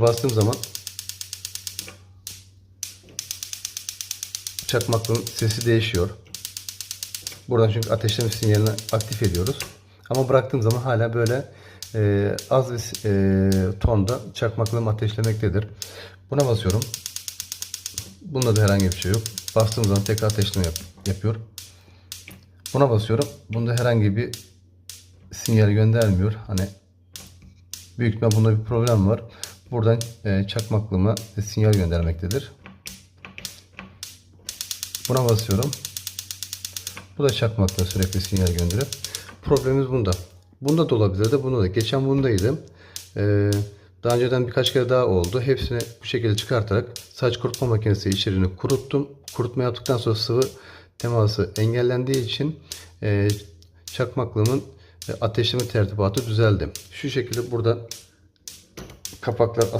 Bastığım zaman çakmaklığın sesi değişiyor. Buradan çünkü ateşleme sinyalini aktif ediyoruz. Ama bıraktığım zaman hala böyle e, az bir e, tonda çakmaklığım ateşlemektedir. Buna basıyorum. Bunda da herhangi bir şey yok. Bastığım zaman tekrar ateşleme yap- yapıyor. Buna basıyorum. Bunda herhangi bir sinyal göndermiyor. Hani büyük ihtimal bunda bir problem var. Buradan e, çakmaklığıma sinyal göndermektedir. Buna basıyorum. Bu da çakmakla sürekli sinyal gönderiyor. Problemimiz bunda. Bunda da olabilirdi. Bunda da. Geçen bundaydım. Ee, daha önceden birkaç kere daha oldu. Hepsini bu şekilde çıkartarak saç kurutma makinesi içerini kuruttum. Kurutma yaptıktan sonra sıvı teması engellendiği için e, çakmaklığımın e, ateşleme tertibatı düzeldi. Şu şekilde burada kapaklar